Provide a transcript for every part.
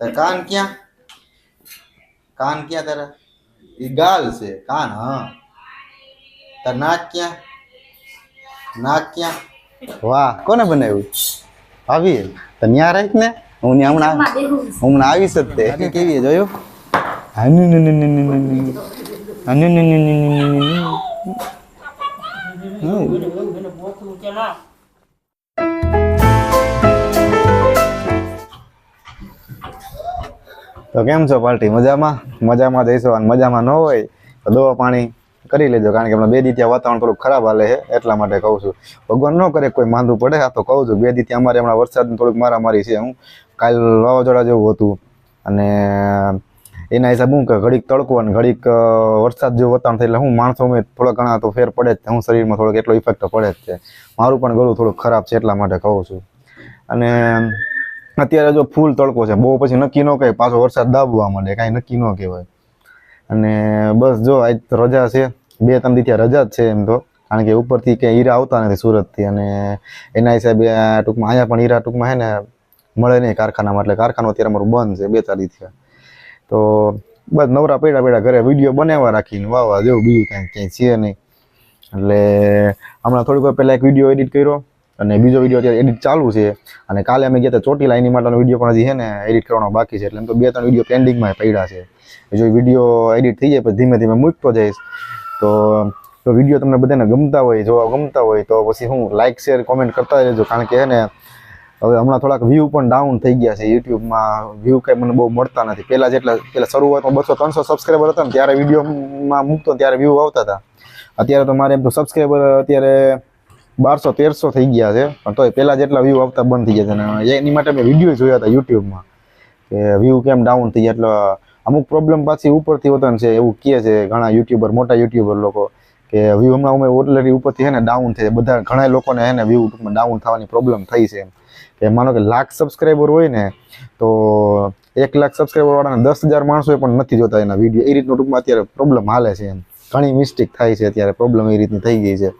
તાર કાન ક્યાં? કાન ક્યાં તારા? એ ગાલ છે કાન હા. તાર નાક ક્યાં? નાક ક્યાં? વાહ કોને બનાવ્યું? આવી તો ન્યા રાખ ને. હું ન્યા હમણાં હમણાં આવી જ તે. કેવી જોયું? હાનુ તો કેમ છો પાર્ટી? મજામાં? મજામાં જઈશો અને મજામાં ન હોય તો દવા પાણી કરી લેજો, કારણ કે હમણાં બે દી ત્યાં વાતાવરણ થોડુંક ખરાબ હાલે છે, એટલા માટે કહું છું. ભગવાન ન કરે કોઈ માંદું પડે આ તો કહું છું, બે દી અમારે હમણાં વરસાદની થોડુંક મારામારી છે. હું કાલ વાવાઝોડા જેવું હતું અને એના હિસાબે હું કે ઘડીક તડકો અને ઘડીક વરસાદ જેવું વાતાવરણ થાય એટલે હું માણસોમાં થોડા ઘણા તો ફેર પડે જ હું શરીરમાં થોડોક એટલો ઇફેક્ટ પડે જ છે. મારું પણ ગળું થોડુંક ખરાબ છે એટલા માટે કહું છું. અને અત્યારે જો ફૂલ તડકો છે, બહુ પછી નક્કી ન કહે પાછો વરસાદ દાબવા માંડે, કાંઈ નક્કી ન કહેવાય. અને બસ જો આજ રજા છે, બે ત્રણ દી ત્યાં રજા જ છે એમ તો, કારણ કે ઉપરથી ક્યાંય હીરા આવતા નથી સુરતથી. અને એના હિસાબે ટૂંકમાં અહીંયા પણ હીરા ટૂંકમાં હે ને મળે નહીં કારખાનામાં, એટલે કારખાનું અત્યારે અમારું બંધ છે, બે ચાર દીથી તો બસ નવરા પેડા પેડા ઘરે વીડિયો બનાવવા રાખીને વાવા જેવું બીજું કાંઈ ક્યાંય છે નહીં. એટલે હમણાં થોડીક વાર પહેલાં એક વીડિયો એડિટ કર્યો. અને બીજો વીડિયો અત્યારે એડિટ ચાલુ છે. અને કાલે અમે ગયા હતા ચોટીલા એની માટેનો વીડિયો પણ હજી છે ને એડિટ કરવાનો બાકી છે. એટલે એમ તો બે ત્રણ વીડિયો પેન્ડિંગમાં પડ્યા છે. જો વીડિયો એડિટ થઈ જાય પછી ધીમે ધીમે મૂકતો જઈશ. તો તો વીડિયો તમને બધાને ગમતા હોય, જોવા ગમતા હોય, તો પછી હું લાઇક શેર કોમેન્ટ કરતા રહેજો. કારણ કે ને, હવે હમણાં થોડાક વ્યૂ પણ ડાઉન થઈ ગયા છે યુટ્યુબમાં. વ્યૂ કંઈ મને બહુ મળતા નથી. પહેલાં જેટલા, પહેલાં શરૂઆતમાં બસો ત્રણસો સબસ્ક્રાઈબર હતા ને, ત્યારે વિડીયોમાં મૂકતો ત્યારે વ્યૂ આવતા હતા. અત્યારે તો મારે એમ તો સબસ્ક્રાઈબર અત્યારે બારસો, તેરસો થઈ ગયા છે. પણ તોય પહેલાં જેટલા વ્યૂ આવતા બંધ થઈ ગયા છે. એની માટે મેં વીડિયો જોયા હતા યુટ્યુબમાં કે વ્યૂ કેમ ડાઉન થઈ ગયા? એટલે અમુક પ્રોબ્લેમ પાછી ઉપરથી હોતા છે, એવું કહે છે ઘણા યુટ્યુબર મોટા યુટ્યુબર લોકો, કે વ્યૂ હમણાં અમે ઓલરેડી ઉપરથી છે ને ડાઉન થઈ બધા ઘણા લોકોને છે ને વ્યૂ ટૂંકમાં ડાઉન થવાની પ્રોબ્લેમ થઈ છે એમ. કે માનો કે લાખ સબસ્ક્રાઈબર હોય ને, તો એક લાખ સબસ્ક્રાઈબરવાળાને દસ હજાર માણસો પણ નથી જોતા એના વીડિયો એ રીતનું ટૂંકમાં અત્યારે પ્રોબ્લેમ હાલે છે એમ. ઘણી મિસ્ટેક થાય છે, અત્યારે પ્રોબ્લેમ એ રીતની થઈ ગઈ છે.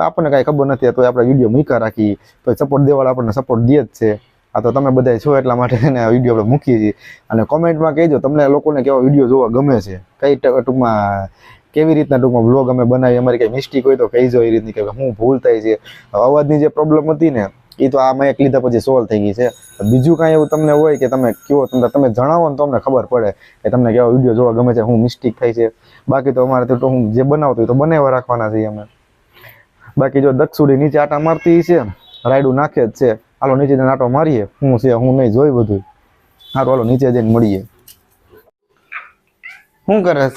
તો આપણને કાંઈ ખબર નથી તો આપણે વીડિયો મૂકી રાખી તો સપોર્ટ દેવાળા આપણને સપોર્ટ દે જ છે. આ તો તમે બધા છો એટલા માટે એને વીડિયો આપણે મૂકીએ છીએ. અને કોમેન્ટમાં કહેજો, તમને લોકોને કેવા વીડિયો જોવા ગમે છે. કઈ ટૂંકમાં કેવી રીતના ટૂંકમાં બ્લોગ અમે બનાવી અમારી કંઈ મિસ્ટેક હોય તો કહીજો એ રીતની કે હું ભૂલ થાય છે. અવાજની જે પ્રોબ્લેમ હતી ને એ તો આ મેં લીધા પછી સોલ્વ થઈ ગઈ છે. બીજું કાંઈ એવું તમને હોય કે તમે કયો તમને તમે જણાવો ને તો અમને ખબર પડે કે તમને કેવા વીડિયો જોવા ગમે છે, હું મિસ્ટેક થાય છે. બાકી તો અમારે તો હું જે બનાવતો હોય તો બનાવવા રાખવાના છીએ અમે. બાકી જો દક્ષુડી નીચે આટા મારતી છે રાયડું નાખે જ છે. હાલો નીચે જઈને આટો મારીએ. હું છે હું નહીં જોઈ બધું. હાલો હાલો નીચે જઈને મળીએ. શું કરે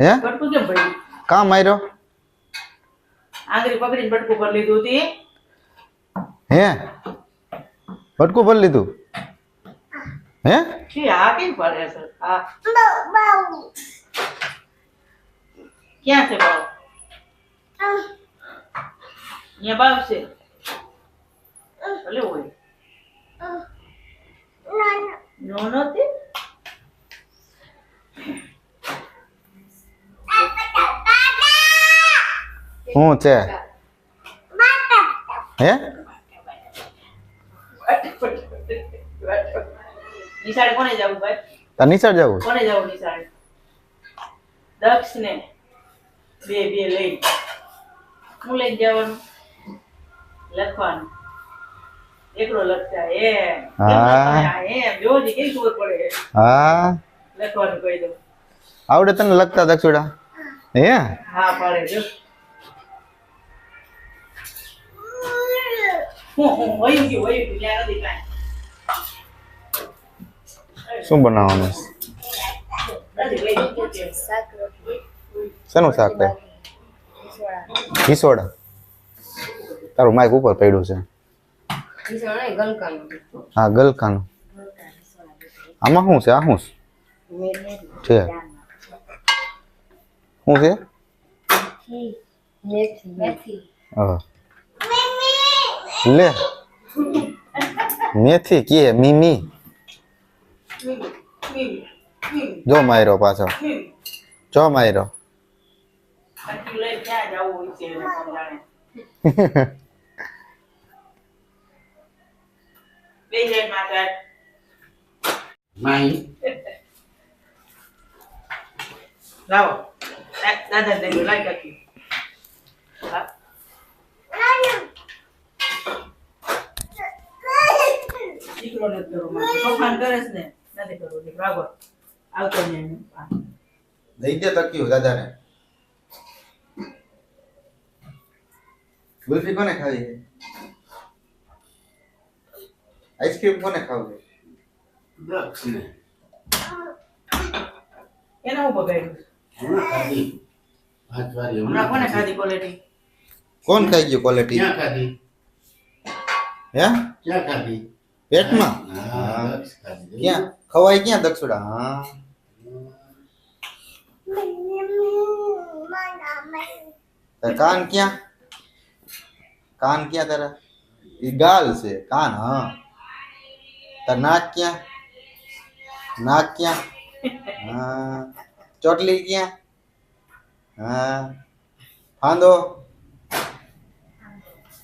હે? બટકું કેમ ભર્યું કામ માર્યો? આંગળી પકડીને બટકું પર લીધું હતી. હે? ભટકું ભરી લીધું? હે? છી, આ કેમ પડે છે? આ. ક્યાં છે અહીંયા બાવ છે ભલે હોય નો નથી શું છે હે નિશાળે કોને જવું ભાઈ તાર નિશાળ જવું કોને જવું નિશાળે દક્ષ ને બે બે લઈ હું લઈ જવાનું? લખવાનું. એકડો લખતા એમ હા. એમ જોજી કેવી ખબર પડે હા. લખવાનું કહી દો આવડે તને લગતા દક્ષુડા હે? હા પડે જો. શું બનાવવાનું? શેનું શાક છે ખીસોડા તારું માઇક ઉપર પડ્યું છે. હા ગલકાનું. આમાં શું છે? આ શું છે? શું છે? હા. લે. મેથી કે મીમી. જો માયરો પાછો. જો માયરો. આટલું લઈને ક્યાં જવું હોય છે એને કોણ જાણે બે જણ માતા નહીં લાવો દા- દાદા દેવી લાઈ કાકી હા. દીકરો નથી કરવો. તોફાન કરે છે ને નથી કરવું દીકરો આગળ આવતો ને એમ. હા. દઈ દે તક્યું દાદાને ગુલ્ફી કોને ખાવી છે આઈસ્ક્રીમ કોને ખાવી છે દક્ષને એને હું બગાડ્યું હમણાં કોને ખાધી ક્વોલિટી કોણ ખાઈ ગયું ક્વોલિટી ક્યાં ખાધી હે ક્યાં ખાધી પેટમાં હા દક્ષ ખાધી ક્યાં ખવાય ક્યાં દક્ષુડા હા કાન ક્યાં કાન ક્યાં તારા? એ ગાલ છે કાન હા. તાર નાક ક્યાં? નાક ક્યાં? હા. ચોટલી ક્યાં? હા. ફાંદો?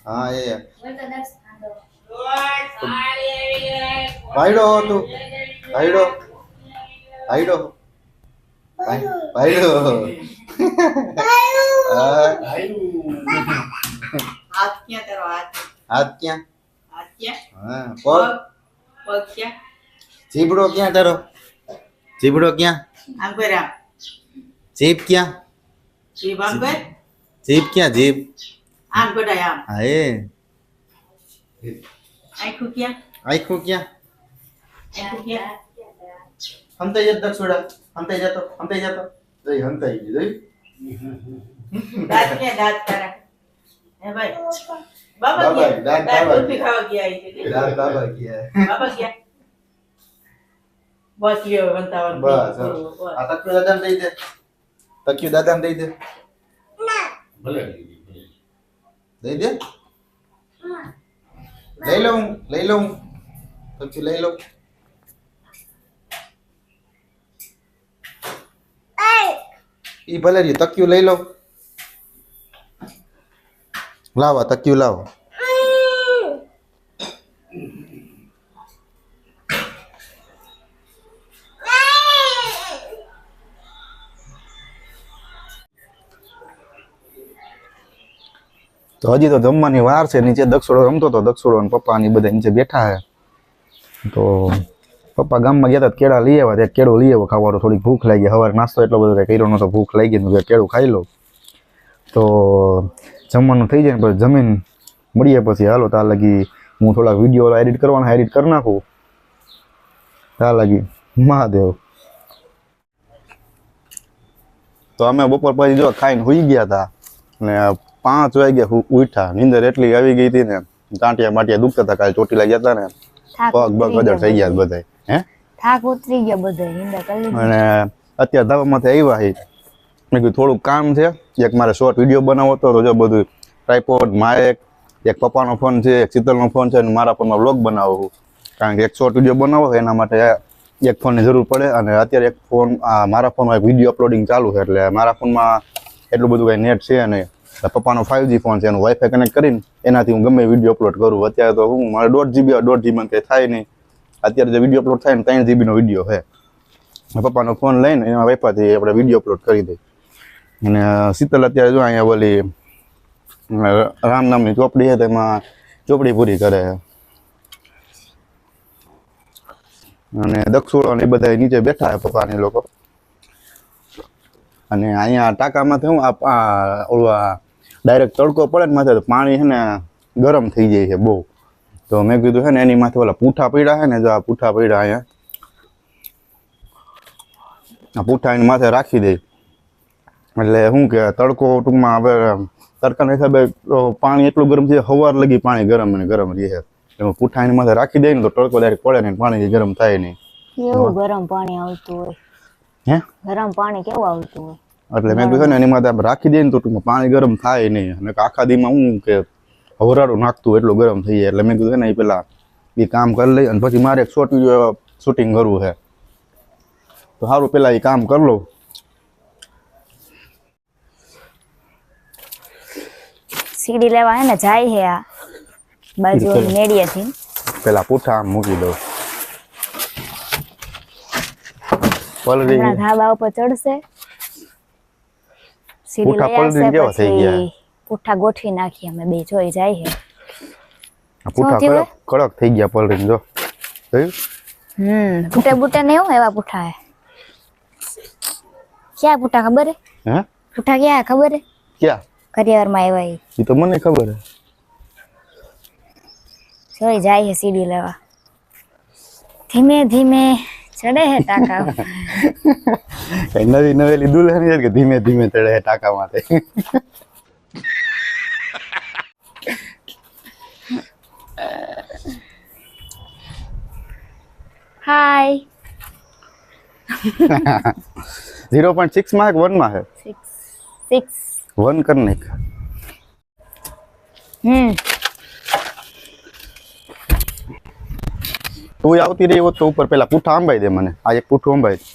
હા એ. ભાઈડો તું. ભાઈડો. ભાઈડો. ભાઈડો. હા, આવ્યું હાથ ક્યાં તારો હાથ હાથ ક્યાં હાથ ક્યાં હા પગ ક્યાં? જીબડો ક્યાં તારો? જીબડો ક્યાં? આમ કર આમ જીભ ક્યાં? જીભ આમ કર જીભ ક્યાં જીભ? આમ કઢાય આમ. હા એ. આખું ક્યાં? આખું ક્યાં? આખું ક્યાં? હંતાઈ જતો દક્ષુડા હંતાઈ જતો હંતાઈ જતો. જઈ હંતાઈ ગઈ જઈ દાંત ક્યાં દાંત તારા? બાબા બાબા, ક્યાં દાંત દાંત બાબા. ખાવા ગયા રાત બાબા ગયા. બાબા ક્યાં બસ લ્યો વંતાવન. બસ. આ તક્યુ દાદાને દઈ દે. તક્યુ દાદાને દઈ દે. ભલે દીદી, ભલે. દઈ દે? લઈ લઉં લઈ લઉં. તક્યુ લઈ લઉં. ઈ ભલે તક્યુ લઈ લઉં. લાવો તક્યું લાવો તો હજી તો જમવાની વાર છે, નીચે દક્ષોડો રમતો હતો, દક્ષોડો અને પપ્પા ની બધા નીચે બેઠા છે. તો પપ્પા ગામમાં ગયા હતા કેળા લઈ આવ્યા કેળું લઈ આવ્યો ખાવાનું, થોડીક ભૂખ લાગી. સવારે નાસ્તો એટલો બધો કર્યો નતો ભૂખ લાગી તો કેળું ખાઈ લો. તો જમવાનું થઈ જાય ને પછી જમીન મળીએ પછી. હાલો ત્યાં લગી હું થોડાક વીડિયો એડિટ કરવાના એડિટ કરી નાખું. ત્યાં લગી મહાદેવ. તો અમે બપોર પછી જો ખાઈને હોઈ ગયા હતા ને પાંચ વાગ્યા ઉઠા નીંદર એટલી આવી ગઈ હતી ને ટાંટિયા માટિયા દુખતા હતા કાલે ચોટીલા ગયા હતા ને પગ બગ ઉતરી થઈ ગયા બધા હે? થાક ઉતરી ગયા બધા નીંદર કરી અને અત્યારે ધાબામાંથી આવ્યા છે. મેં કીધું, થોડુંક કામ છે. એક મારે શોર્ટ વીડિયો બનાવવો હતો, તો જો બધું ટ્રાયપોડ માઇક એક પપ્પાનો ફોન છે, એક શીતલનો ફોન છે, અને મારા ફોનમાં વ્લોગ બનાવું કારણ કે એક શોર્ટ વીડિયો બનાવો એના માટે એક ફોનની જરૂર પડે, અને અત્યારે એક ફોન મારા ફોનમાં એક વીડિયો અપલોડિંગ ચાલુ છે, એટલે મારા ફોનમાં એટલું બધું કંઈ નેટ છે અને પપ્પાનો ફાઇવ જી ફોન છે, એનું વાઈફાઈ કનેક્ટ કરીને એનાથી હું ગમે વીડિયો અપલોડ કરું. અત્યારે તો હું, મારે દોઢ જીબી દોઢ જીબી કંઈ થાય નહીં. અત્યારે જે વીડિયો અપલોડ થાય ને ત્રણ જીબીનો વીડિયો છે. પપ્પાનો ફોન લઈને એના વાઈફાથી આપણે વીડિયો અપલોડ કરી દઈએ. અને શીતલ અત્યારે જો અહીંયા બોલી અ, રામ નામની ચોપડી છે તેમાં ચોપડી પૂરી કરે અને દક્ષુળો ને બધા નીચે બેઠા છે પપ્પાની લોકો. અને અહીંયા ટાંકામાંથી હું આ- ડાયરેક્ટ તડકો પડે ને માથે તો પાણી છે ને ગરમ થઈ જાય છે બહુ. તો મેં કીધું છે ને એની માથે ઓલા પૂઠા પડ્યા છે ને જો આ પૂઠા પડ્યા અહીંયા. આ પૂઠા એની માથે રાખી દઈ એટલે શું કે તડકો ટૂંકમાં હવે તડકાના હિસાબે પાણી એટલું ગરમ છે સવાર લગી પાણી ગરમ અને ગરમ રહે. એમાં પૂઠા એની માથે રાખી દે ને તો તડકો ડાયરેક્ટ પડે ને પાણી ગરમ થાય નહીં. એવું ગરમ પાણી આવતું હોય? હે? ગરમ પાણી કેવું આવતું હોય? એટલે મેં કીધું ને એની માથે રાખી દઈએ ને તો ટૂંકમાં પાણી ગરમ થાય નહીં. અને આખા દીમાં હું કે હવરાડું નાખતું એટલું ગરમ થઈ જાય. એટલે મેં કીધું ને એ પેલા એ કામ કરી લઈ અને પછી મારે એક શોર્ટ વીડિયો શૂટિંગ કરવું છે. તો સારું પેલા એ કામ કરી લઉં. સીડી લેવા હે ને જાય હે આ બાજુ ઠીક છે. મેડિયાથી પેલા પૂઠા આમ મૂકી દઉં. પલળી હમણાં ધાબા ઉપર ચડશે. સીડી પૂઠા લઈ આવશે પલળીને કેવા થઈ ગયા? પછી પૂઠા ગોઠવી નાખી અમે બે જોઈ જાય છે આ પૂઠા શું થયું? કડક કડક થઈ ગયા પલળીને જો. જોયું? હમ પૂઠે બૂટે ને એવું એવા પૂઠા હે. ક્યાં પૂઠા ખબર હે? હે? પૂઠા ક્યાં હે ખબર હે? ક્યાં? કરિયાવરમાં આવ્યા. એ તો મને ખબર હે. જાય છે સીડી લેવા. ધીમે ધીમે ચડે હે ટાકા. કઈ નવી નવેલી દુલ્હન કે ધીમે ધીમે ચડે હે ટાકા માથે? હાય ઝીરો પોઈન્ટ સિક્સમાં વનમાં છે સિક્સ સિક્સ વન કર નાખ હમ તું આવતી રહી હોત તો ઉપર પેલા પૂઠા અંબાઈ દે મને આ એક પૂઠું અંબાઈ દે.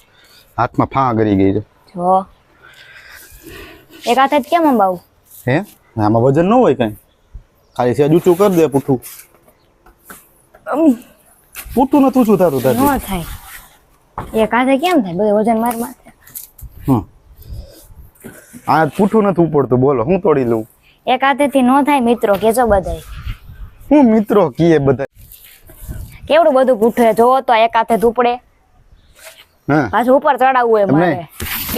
હાથમાં ફા ગરી ગઈ છે જો એક હાથે જ કેમ અંબાવું હે આમાં વજન ન હોય કઈ ખાલી સેજ ઊંચું કરી દે પૂઠું પૂઠું નથી ઊંચું થતું તારથી ન થાય એક હાથે કેમ થાય બધું વજન માર માથે હમ આ પૂઠું નથી ઉપડતું. બોલો હું તોડી લઉં? એક હાથેથી નો થાય મિત્રો કેજો બધાય. હું મિત્રો કીએ બધા કેવડું બધું પૂઠું હે જોવો તો એક હાથે ધૂપડે હા? પાછું ઉપર ચડાવવું હોય મારે.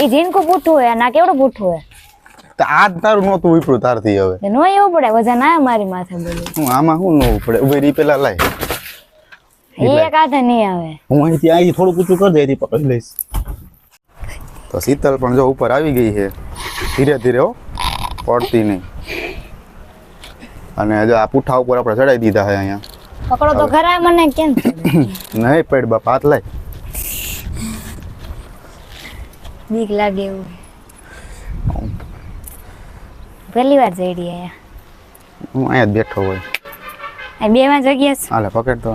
એ જીનકું પૂઠું હોય ના કેવડું પૂઠું હોય આ તારું નહોતું ઉપડું તારથી હવે. નો એવું પડે વજન ના મારી માથે હું આમાં શું ન ઉપડે? ઊભી રહી પેલા લાય. એક હાથે નહીં આવે. હું અહીંથી અહીંથી થોડુંક ઊંચું કરી દે પકડી લઈશ. તો શીતલ પણ જો ઉપર આવી ગઈ છે. ધીરે ધીરે હો પડતી નહીં. અને જો આ પૂઠા ઉપર આપણે ચડાવી દીધા છે અહીંયા. પકડો તો ખરા મને કેમ? નહીં પડ બાપ હાથ લઈ બીક લાગે એવું. પહેલી વાર જઈ રહી અહીંયા. હું અહીંયા જ બેઠો હોય. આ બે માં જગ્યા છે. હાલે પકડ તો.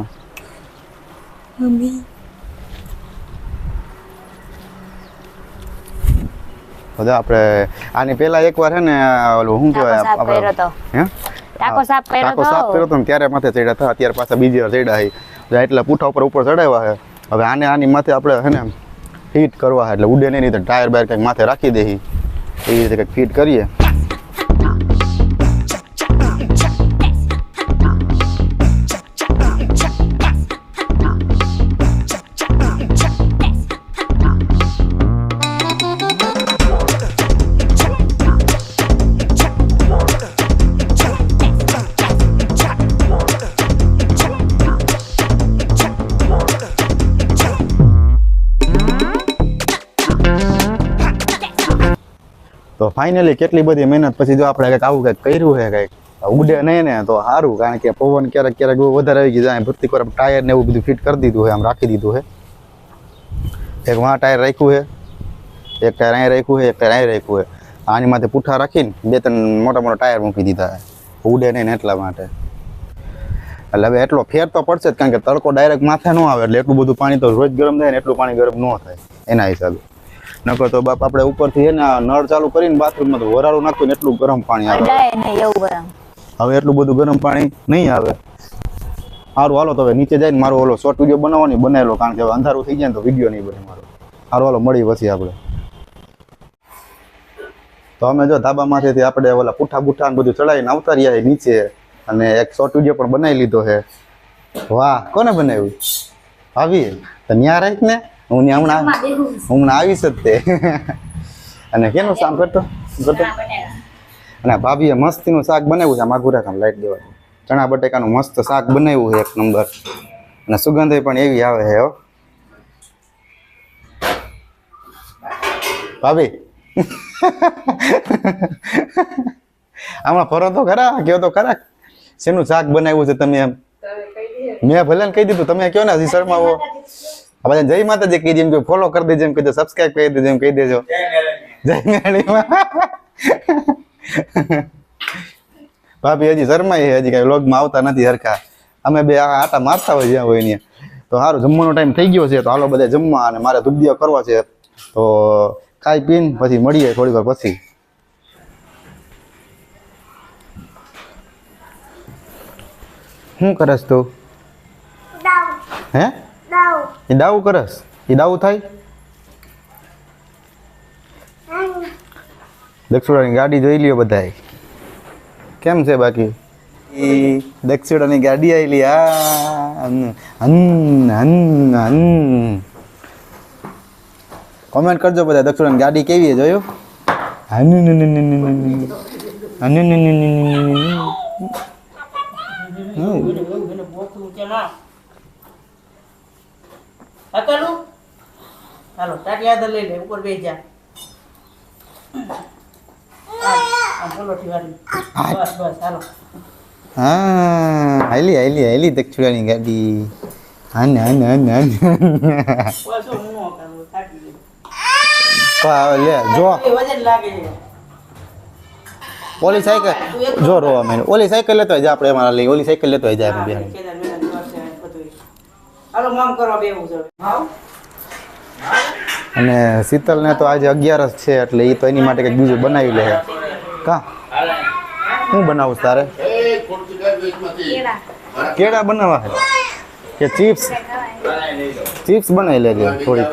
બધા આપણે આની પેલા એકવાર છે ને ઓલું શું કહેવાય આપણે હે? ટાકો સાફ કર્યો ટાંકો તો. ત્યારે માથે ચડ્યા હતા અત્યારે પાછા બીજી વાર ચડ્યા છે. એટલે પૂઠા ઉપર ઉપર ચડાવ્યા છે. હવે આને આની માથે આપણે છે ને ફિટ કરવા એટલે ઉડે નહીં નહીં તો ટાયર બાયર કંઈક માથે રાખી દે એવી રીતે કંઈક ફિટ કરીએ. ફાઇનલી કેટલી બધી મહેનત પછી જો આપણે કંઈક આવું કંઈક કર્યું છે કંઈક ઉડે નહીં ને, તો સારું, કારણ કે પવન ક્યારેક ક્યારેક વધારે આવી ગયું ભરતી કરે ટાયર ને એવું બધું ફિટ કરી દીધું છે, આમ રાખી દીધું છે. એક વાં ટાયર રાખ્યું છે, એક ટાયર અહીં રાખ્યું છે, એક ટાયર અહીં રાખ્યું છે. આની માથે પૂઠા રાખીને બે ત્રણ મોટા મોટા ટાયર મૂકી દીધા છે. ઉડે નહીં એટલા માટે. એટલે હવે એટલો ફેર તો પડશે જ, કારણ કે તડકો ડાયરેક્ટ માથે ન આવે, એટલે એટલું બધું પાણી તો રોજ ગરમ થાય ને, એટલું પાણી ગરમ ન થાય, એના હિસાબે. નકર તો બાપ આપણે ઉપરથી ને નળ ચાલુ કરીને બાથરૂમમાં તો વરાળું નાખ્યું એટલું ગરમ પાણી આવે. હવે એટલું બધું ગરમ પાણી નહીં આવે. સારું હાલો તો હવે નીચે જઈને મારો ઓલો શોર્ટ વીડિયો બનાવવાની બનાવેલો કારણ કે અંધારું થઈ જાય ને તો વીડિયો નહીં બને મારો. સારું હાલો મળી પછી આપણે. તો અમે જો ધાબામાંથી આપણે ઓલા પૂઠા બુઠા ને બધું ચડાવીને આવતા રહ્યા નીચે. અને એક શોર્ટ વીડિયો પણ બનાવી લીધો છે. વાહ કોને બનાવ્યું? આવી તો ન્યા રાખ ને. હું હમણાં હું હમણાં આવીશ જ તે. અને કેનું કામ કરતો? કરતો? અને ભાભીએ મસ્તીનું શાક બનાવ્યું છે આમાં ગુરાકામ લાઈટ દેવાનું. ચણા બટેકાનું મસ્ત શાક બનાવ્યું છે એક નંબર. અને સુગંધ પણ એવી આવે છે હો. ભાભી. આમાં ફરો તો ખરા? કયો તો ખરા? શેનું શાક બનાવ્યું છે તમે એમ? મેં ભલે કહી દીધું તમે કયો ને હજી શર્માવો? આ બધા જય માતાજી કહી દે એમ કે ફોલો કરી દેજો એમ કહી દો સબસ્ક્રાઈબ કરી દેજો એમ કહી દેજો. જય મેળીમાં. ભાભી હજી શરમાય છે હજી કાંઈ વ્લોગમાં આવતા નથી હરખા. અમે બે આ આટા મારતા હોય જ્યાં હોય ત્યાં. તો સારું જમવાનો ટાઈમ થઈ ગયો છે તો હાલો બધા જમવા અને મારે દુબદિયા કરવા છે. તો ખાઈ પીને પછી મળીએ થોડી વાર પછી. શું કરસ તું? હે? એ દાવ કરસ એ દાવ થાય દક્ષુડાની ગાડી જોઈ લ્યો બધાએ કેમ છે બાકી એ દક્ષિણાની ગાડી આવેલી આ હન હન હન કોમેન્ટ કરજો બધા દક્ષિણાની ગાડી કેવી જોયું હન હન હન હન અકલું હાલો તારી યાદ લઈ લે ઉપર બે જા. બસ બસ હાલો. હા હાલી હાલી હાલી દક્ષિણાની ગાડી. હું નો પા લે જો. ઓલી સાયકલ જો રોવા મેં ઓલી સાયકલ લેતો હોય જા આપણે અમારા લઈ ઓલી સાયકલ લેતો જાય બેન કેદાર મેદાન દિવસ છે બધું હાલો, મામ કરવા બેવું છે હાવ. અને શીતલને તો આજે અગિયારસ છે, એટલે એ તો એની માટે કંઈક બીજું બનાવી લે. કા? શું બનાવું તારે? કેડા બનાવવા છે? કે ચિપ્સ? ચિપ્સ બનાવી લેજે થોડીક.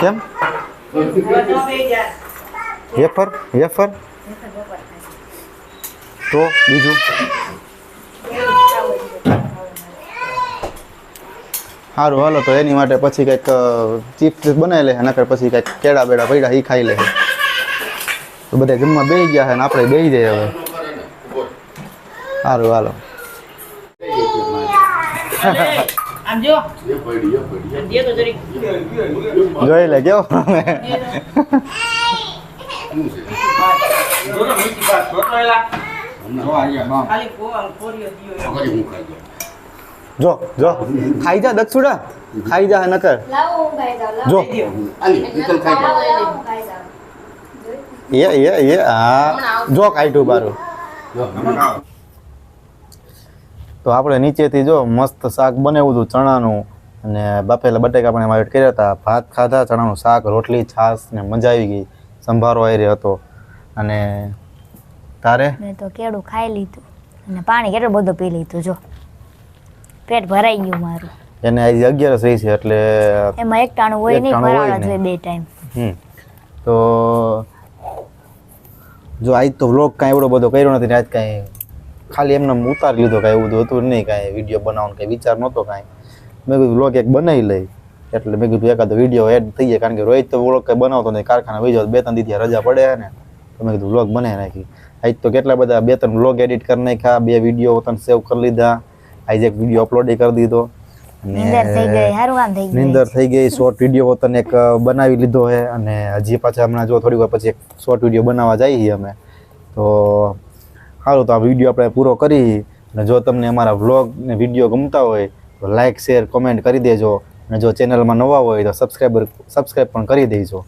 કેમ? વેફર? વેફર? તો બીજું? સારું હાલો તો એની માટે પછી કંઈક ચિપ્સ બનાવી લે નકર પછી કંઈક કેળા બેડા પડ્યા એ ખાઈ લે. તો બધા જમવા બે ગયા છે ને આપણે બે જઈએ હવે. સારું હાલો. પડી, પડી, પડી. જોઈ લે કેવો ખાલી જો જો. ખાઈ જા. દક્ષુડા ખાઈ જા નકર જો એ એ એ હા જો કાઢ્યું બારું. તો આપણે નીચેથી જો મસ્ત શાક બનાવ્યું હતું ચણાનું. અને બાપેલા બટેકા પણ એમાં એડ કર્યા હતા. ભાત ખાધા ચણાનું શાક રોટલી છાશ ને મજા આવી ગઈ. સંભારો આયરે હતો. અને તારે? મેં તો કેળું ખાઈ લીધું. અને પાણી કેટલું બધું પી લીધું જો. પેટ ભરાઈ ગયું મારું. એને આજે અગિયારસ રહી છે એટલે એમાં એક ટાણું હોય નહીં ટાણું હોય ફરાળ જ ને. હોય બે ટાઈમ. હમ. તો જો આજ તો વ્લોગ કાંઈ એવડો બધો કર્યો નથી આજ કાંઈ ખાલી એમને ઉતારી લીધો કાંઈ એવું હતું નહીં કાંઈ વીડિયો બનાવવાનો કાંઈ વિચાર નહોતો કાંઈ. મેં કીધું વ્લોગ એક બનાવી લઈ. એટલે મેં કીધું એકાદો વીડિયો એડ થઈ જાય કારણ કે રોહિત તો વ્લોગ કંઈ બનાવતો નહીં કારખાના વહી જાવ બે ત્રણ દીધી રજા પડે ને. તો મેં કીધું વ્લોગ બનાવી નાખી. આજ તો કેટલા બધા બે ત્રણ વ્લોગ એડિટ કરી નાખ્યા બે વીડિયો ત્રણ સેવ કરી લીધા. આજે એક વીડિયો અપલોડ કરી દીધો. નીંદર થઈ ગઈ શોર્ટ વીડિયો તને એક બનાવી લીધો છે અને હજી પાછા હમણાં જો થોડી વાર પછી એક શોર્ટ વીડિયો બનાવવા જઈએ અમે. તો સારું તો આ વીડિયો આપણે પૂરો કરી અને જો તમને અમારા વ્લોગ ને વીડિયો ગમતા હોય તો લાઇક શેર કોમેન્ટ કરી દેજો. અને જો ચેનલમાં નવા હોય તો સબસ્ક્રાઈબર સબસ્ક્રાઈબ પણ કરી દેજો.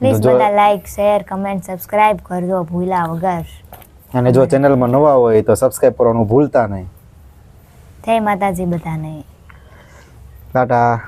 પ્લીઝ બધા લાઈક શેર કમેન્ટ સબસ્ક્રાઇબ કરજો ભૂલા વગર. અને જો ચેનલમાં નવા હોય તો સબસ્ક્રાઇબ કરવાનું ભૂલતા નહીં. જય માતાજી બધાને. ટાટા.